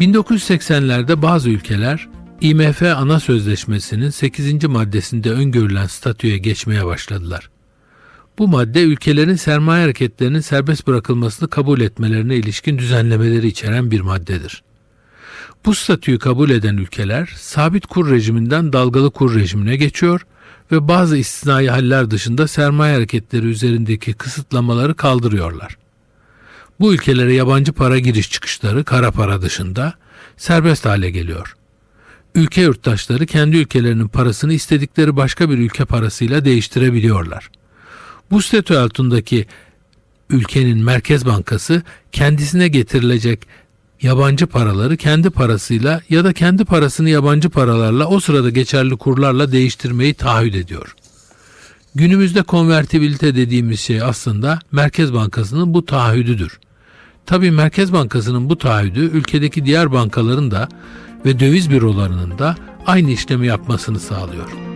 1980'lerde bazı ülkeler IMF ana sözleşmesinin 8. maddesinde öngörülen statüye geçmeye başladılar. Bu madde ülkelerin sermaye hareketlerinin serbest bırakılmasını kabul etmelerine ilişkin düzenlemeleri içeren bir maddedir. Bu statüyü kabul eden ülkeler sabit kur rejiminden dalgalı kur rejimine geçiyor ve bazı istisnai haller dışında sermaye hareketleri üzerindeki kısıtlamaları kaldırıyorlar. Bu ülkelere yabancı para giriş çıkışları kara para dışında serbest hale geliyor. Ülke yurttaşları kendi ülkelerinin parasını istedikleri başka bir ülke parasıyla değiştirebiliyorlar. Bu statü altındaki ülkenin merkez bankası kendisine getirilecek yabancı paraları kendi parasıyla ya da kendi parasını yabancı paralarla o sırada geçerli kurlarla değiştirmeyi taahhüt ediyor. Günümüzde konvertibilite dediğimiz şey aslında Merkez Bankası'nın bu taahhüdüdür. Tabii Merkez Bankası'nın bu taahhüdü ülkedeki diğer bankaların da ve döviz bürolarının da aynı işlemi yapmasını sağlıyor.